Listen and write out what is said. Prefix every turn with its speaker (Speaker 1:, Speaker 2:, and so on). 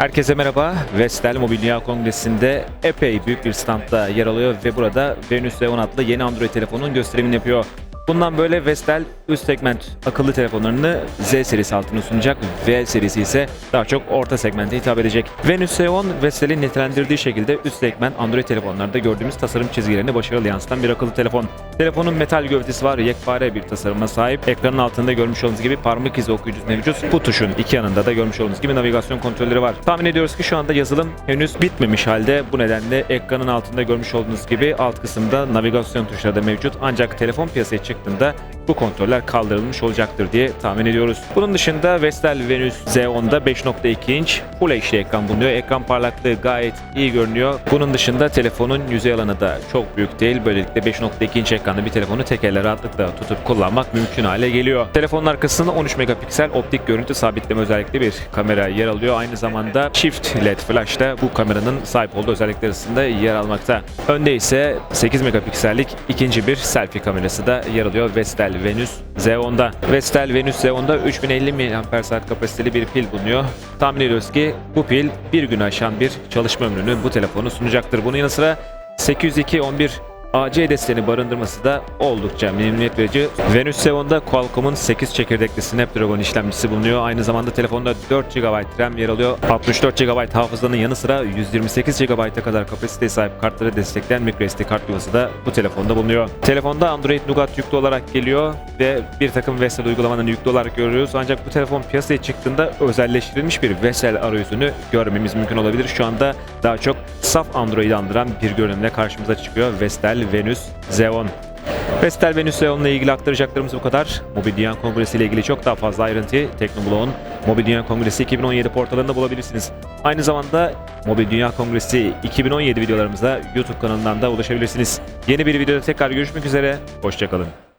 Speaker 1: Herkese merhaba. Vestel Mobil Dünya Kongresi'nde epey büyük bir standda yer alıyor ve burada Venus V10 adlı yeni Android telefonun gösterimini yapıyor. Bundan böyle Vestel üst segment akıllı telefonlarını Z serisi altına sunacak. V serisi ise daha çok orta segmente hitap edecek. Venus V10 Vestel'in nitelendirdiği şekilde üst segment Android telefonlarda gördüğümüz tasarım çizgilerini başarılı yansıtan bir akıllı telefon. Telefonun metal gövdesi var, yekpare bir tasarıma sahip. Ekranın altında görmüş olduğunuz gibi parmak izi okuyucusu mevcut. Bu tuşun iki yanında da görmüş olduğunuz gibi navigasyon kontrolleri var. Tahmin ediyoruz ki şu anda yazılım henüz bitmemiş halde. Bu nedenle ekranın altında görmüş olduğunuz gibi alt kısımda navigasyon tuşları da mevcut. Ancak telefon piyasaya çıktığında bu kontroller kaldırılmış olacaktır diye tahmin ediyoruz. Bunun dışında Vestel Venus Z10'da 5.2 inç Full HD ekran bulunuyor. Ekran parlaklığı gayet iyi görünüyor. Bunun dışında telefonun yüzey alanı da çok büyük değil. Böylelikle 5.2 inç ekranlı bir telefonu tek elle rahatlıkla tutup kullanmak mümkün hale geliyor. Telefonun arkasında 13 megapiksel optik görüntü sabitleme özellikli bir kamera yer alıyor. Aynı zamanda Shift LED flash da bu kameranın sahip olduğu özellikler arasında yer almakta. Önde ise 8 megapiksellik ikinci bir selfie kamerası da yer alıyor Vestel Venus Z10'da. Vestel Venus Z10'da 3050 mAh kapasiteli bir pil bulunuyor. Tahmin ediyoruz ki bu pil bir gün aşan bir çalışma ömrünü bu telefonu sunacaktır. Bunun yanı sıra 802.11 AC desteğini barındırması da oldukça memnuniyet verici. Venus 7'da Qualcomm'un 8 çekirdekli Snapdragon işlemcisi bulunuyor. Aynı zamanda telefonda 4 GB RAM yer alıyor. 64 GB hafızanın yanı sıra 128 GB'a kadar kapasiteye sahip kartları destekleyen microSD kart yuvası da bu telefonda bulunuyor. Telefonda Android Nougat yüklü olarak geliyor ve bir takım Vestel uygulamanın yüklü olarak görüyoruz. Ancak bu telefon piyasaya çıktığında özelleştirilmiş bir Vestel arayüzünü görmemiz mümkün olabilir. Şu anda daha çok saf Android'i andıran bir görünümle karşımıza çıkıyor Vestel Venus Z10. Vestel Venus Z10 ile ilgili aktaracaklarımız bu kadar. Mobil Dünya Kongresi ile ilgili çok daha fazla ayrıntıyı Teknoblog'un Mobil Dünya Kongresi 2017 portalında bulabilirsiniz. Aynı zamanda Mobil Dünya Kongresi 2017 videolarımıza YouTube kanalından da ulaşabilirsiniz. Yeni bir videoda tekrar görüşmek üzere. Hoşçakalın.